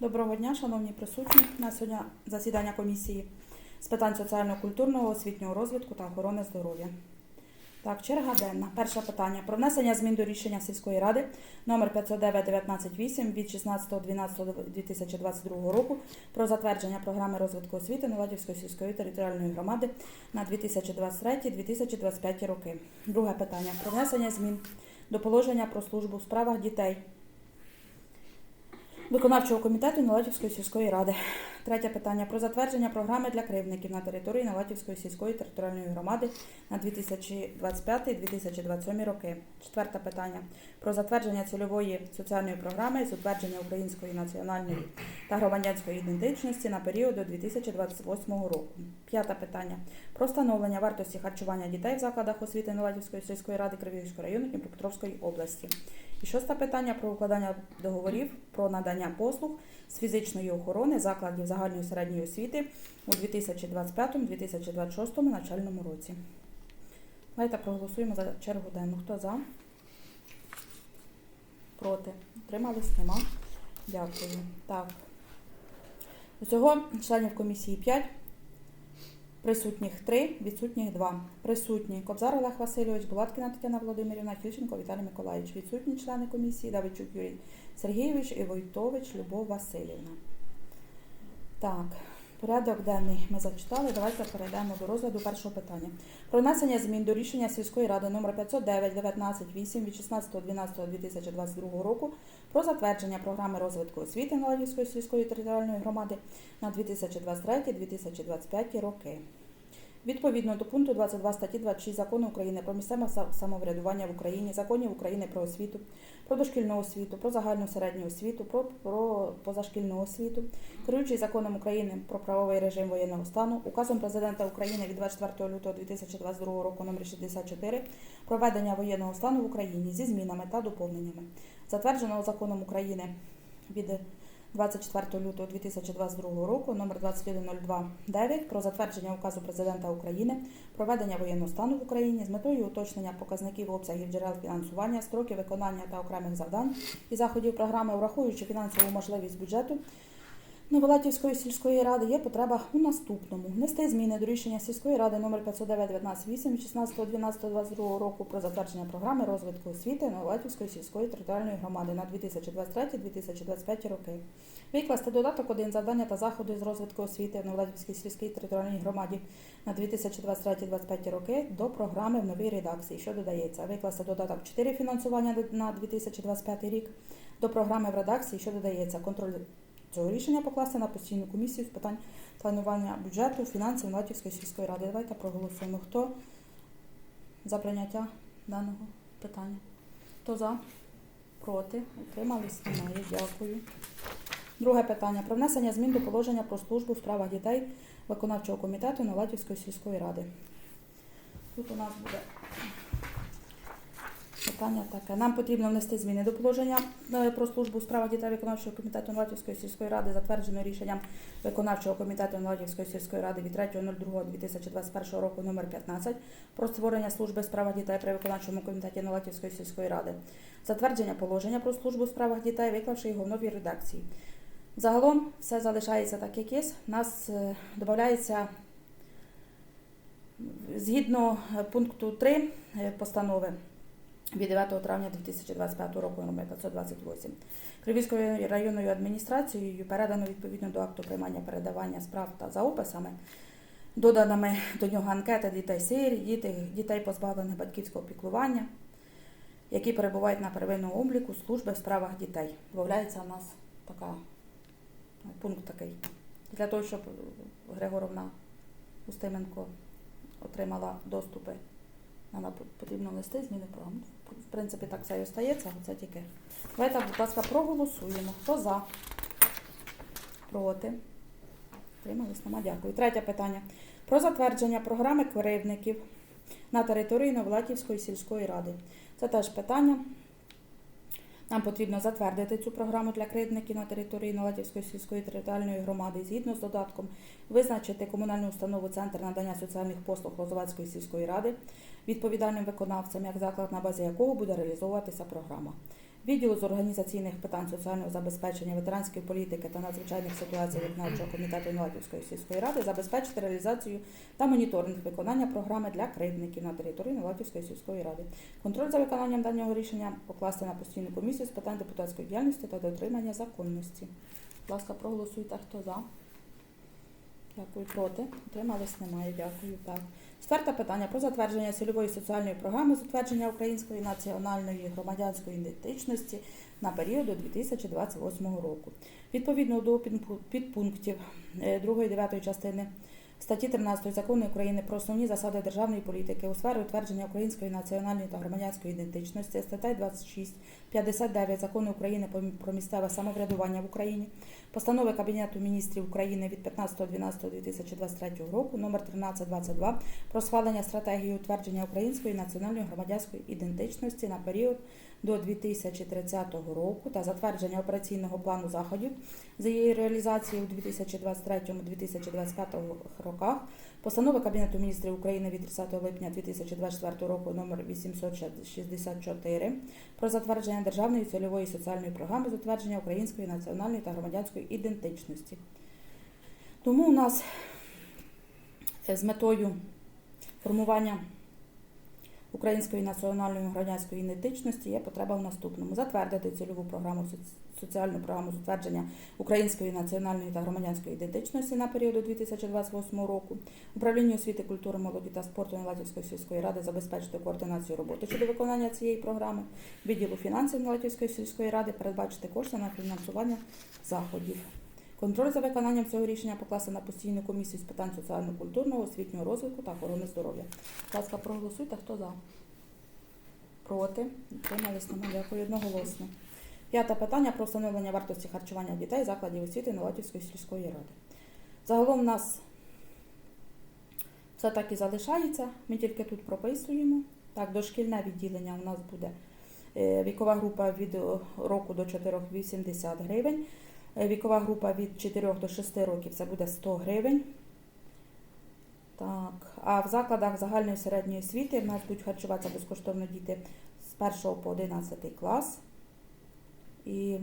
Доброго дня, шановні присутні. На сьогодні засідання комісії з питань соціально-культурного, освітнього розвитку та охорони здоров'я. Так, черга денна. Перше питання. Про внесення змін до рішення сільської ради номер 509-19-8 від 16.12.2022 року про затвердження програми розвитку освіти Новатівської сільської територіальної громади на 2023-2025 роки. Друге питання. Про внесення змін до положення про службу у справах дітей виконавчого комітету Налатівської сільської ради. Третє питання про затвердження програми для кривдників на території Налатівської сільської територіальної громади на 2025-2027 роки. Четверте питання про затвердження цільової соціальної програми з утвердження української національної та громадянської ідентичності на період до 2028 року. П'яте питання про встановлення вартості харчування дітей в закладах освіти Налатівської сільської ради Кривігського району Дніпропетровської області. Шосте питання про укладання договорів про надання послуг з фізичної охорони закладів загальної середньої освіти у 2025-2026 навчальному році. Давайте проголосуємо за чергу денну. Хто за? Проти? Утримались? Нема. Дякую. Так. Усього членів комісії 5. Присутніх 3, відсутніх 2. Присутні Кобзар Олег Васильович, Булаткіна Тетяна Володимирівна, Хільченко Віталій Миколаївич. Відсутні члени комісії Давичук Юрій Сергійович і Войтович Любов Васильівна. Так, порядок денний ми зачитали. Давайте перейдемо до розгляду першого питання. Про внесення змін до рішення сільської ради номер 509 19 8 від 16.12.2022 року про затвердження програми розвитку освіти Наладівської сільської територіальної громади на 2023-2025 роки. Відповідно до пункту 22 статті 26 Закону України про місцеве самоврядування в Україні, законів України про освіту, про дошкільну освіту, про загальну середню освіту, про, про позашкільну освіту, керуючий законом України про правовий режим воєнного стану, указом президента України від 24 лютого 2022 року номер 64 про введення воєнного стану в Україні зі змінами та доповненнями, затвердженого законом України від 24 лютого 2022 року номер 21029 про затвердження указу президента України про введення воєнного стану в Україні з метою уточнення показників обсягів джерел фінансування, строки виконання та окремих завдань і заходів програми, враховуючи фінансову можливість бюджету. Новолатівської сільської ради є потреба у наступному внести зміни до рішення сільської ради номер 509-19-8 від 16.12.22 року про затвердження програми розвитку освіти Новолатівської сільської територіальної громади на 2023-2025 роки. Викласти додаток 1 завдання та заходи з розвитку освіти в Новолатівській сільській територіальній громаді на 2023-2025 роки до програми в новій редакції, що додається. Викласти додаток 4 фінансування на 2025 рік до програми в редакції, що додається. Контроль цього рішення покласти на постійну комісію з питань планування бюджету, фінансів Латівської сільської ради. Давайте проголосуємо. Хто за прийняття даного питання? Хто за? Проти? Утримались? Немає. Дякую. Друге питання. Про внесення змін до положення про службу в справах дітей виконавчого комітету Налатівської сільської ради. Тут у нас буде Питання таке. Нам потрібно внести зміни до положення е, про службу у справах дітей виконавчого комітету Нладівської сільської ради, затверджено рішенням виконавчого комітету Нладівської сільської ради від 3.02.2021 року номер 15 про створення служби у справах дітей при виконавчому комітеті Нладівської сільської ради. Затвердження положення про службу у справах дітей, виклавши його в новій редакції. Загалом все залишається так, як є. Нас е, додається згідно е, пункту 3 е, постанови від 9 травня 2025 року номер 528. Кривійською районною адміністрацією передано відповідно до акту приймання передавання справ та за описами, доданими до нього анкети дітей сирі, дітей, дітей позбавлених батьківського піклування, які перебувають на первинному обліку служби в справах дітей. Виявляється, у нас така ну, пункт такий. Для того, щоб Григоровна Устименко отримала доступи нам потрібно внести зміни програму. В принципі, так все і остається, це тільки. Давайте, будь ласка, проголосуємо. Хто за? Проти? Тримались нема. Дякую. Третє питання. Про затвердження програми кривдників на території Новолатівської сільської ради. Це теж питання. Нам потрібно затвердити цю програму для кривдників на території Налатівської сільської територіальної громади згідно з додатком визначити комунальну установу Центр надання соціальних послуг Лозовацької сільської ради відповідальним виконавцем, як заклад, на базі якого буде реалізовуватися програма. Відділу з організаційних питань соціального забезпечення ветеранської політики та надзвичайних ситуацій виконавчого комітету Інватівської сільської ради забезпечити реалізацію та моніторинг виконання програми для кривдників на території Новатівської сільської ради. Контроль за виконанням даного рішення покласти на постійну комісію з питань депутатської діяльності та дотримання законності. Будь ласка, проголосуйте, хто за. Дякую. Проти. Утримались немає. Дякую. Так. Четверте питання про затвердження цільової соціальної програми з утвердження української національної громадянської ідентичності на період до 2028 року. Відповідно до підпунктів 2-9 частини статті 13 закону України про основні засади державної політики у сфері утвердження української національної та громадянської ідентичності, статей 26, 59 закону України про- місцеве самоврядування в Україні, постанови Кабінету міністрів України від 15.12.2023 року номер 1322 про схвалення стратегії утвердження української національної громадянської ідентичності на період до 2030 року та затвердження операційного плану заходів з її реалізації у 2023-2025 роках, постанови Кабінету міністрів України від 30 липня 2024 року номер 864 про затвердження державної цільової соціальної програми з утвердження української національної та громадянської ідентичності. Тому у нас з метою формування української національної громадянської ідентичності є потреба в наступному: затвердити цільову програму соціальну програму з утвердження української національної та громадянської ідентичності на період до 2028 року. Управління освіти, культури, молоді та спорту Нелатівської сільської ради забезпечити координацію роботи щодо виконання цієї програми. Відділу фінансів Нелатівської сільської ради передбачити кошти на фінансування заходів. Контроль за виконанням цього рішення покласти на постійну комісію з питань соціально-культурного, освітнього розвитку та охорони здоров'я. Будь ласка, проголосуйте, хто за. Проти. Утримались нема. Дякую одноголосно. П'яте питання про встановлення вартості харчування дітей закладів освіти Новатівської сільської ради. Загалом у нас все так і залишається. Ми тільки тут прописуємо. Так, дошкільне відділення у нас буде е, вікова група від е, року до 4 – 80 гривень. Е, Вікова група від 4 до 6 років це буде 100 гривень. Так. А в закладах загальної середньої освіти в нас будуть харчуватися безкоштовно діти з 1 по 11 клас. І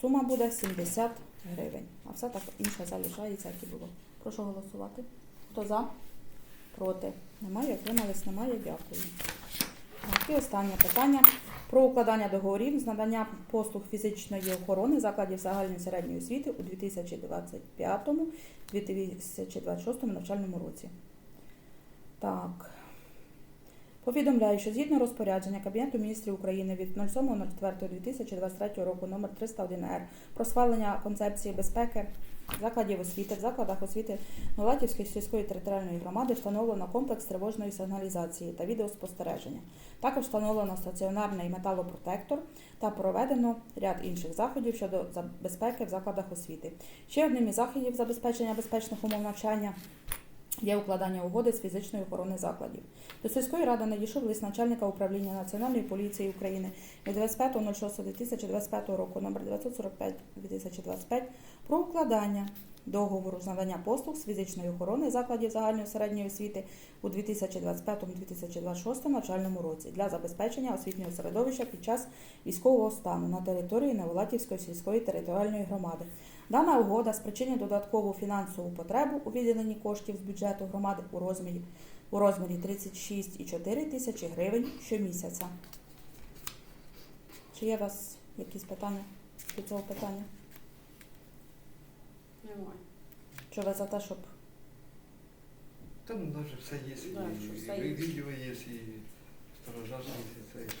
сума буде 70 гривень. А все так інше залишається, як і було. Прошу голосувати. Хто за? Проти? Немає. Отримались? Немає. Дякую. І останнє питання про укладання договорів з надання послуг фізичної охорони закладів загальної середньої освіти у 2025-2026 навчальному році. Так. Повідомляю, що згідно розпорядження Кабінету міністрів України від 07.04.2023 року номер 301 р про схвалення концепції безпеки закладів освіти в закладах освіти Новатівської сільської територіальної громади встановлено комплекс тривожної сигналізації та відеоспостереження. Також встановлено стаціонарний металопротектор та проведено ряд інших заходів щодо безпеки в закладах освіти. Ще одним із заходів забезпечення безпечних умов навчання є укладання угоди з фізичної охорони закладів. До сільської ради надійшов лист начальника управління Національної поліції України від 25.06.2025 року номер 945-2025 про укладання договору з надання послуг з фізичної охорони закладів загальної середньої освіти у 2025-2026 навчальному році для забезпечення освітнього середовища під час військового стану на території Новолатівської сільської територіальної громади. Дана угода спричинить додаткову фінансову потребу у виділенні коштів з бюджету громади у розмірі у розмірі 36,4 тисячі гривень щомісяця. Чи є у вас якісь питання до цього питання? Немає. Чи ви за те, щоб Там даже все є, Да, і, що все і відео є, і сторожа і це,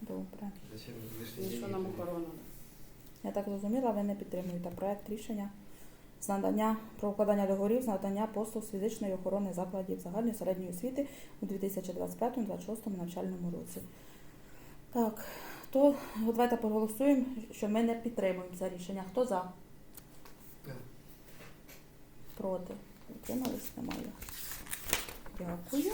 добре? Зачем лишні Нічого нам охорона. Я так зрозуміла, ви не підтримуєте проект рішення з надання про укладання договорів з надання послуг з фізичної охорони закладів загальної середньої освіти у 2025-2026 навчальному році. Так, то давайте проголосуємо, що ми не підтримуємо це рішення. Хто за? Проти? Утримались? Немає. Дякую.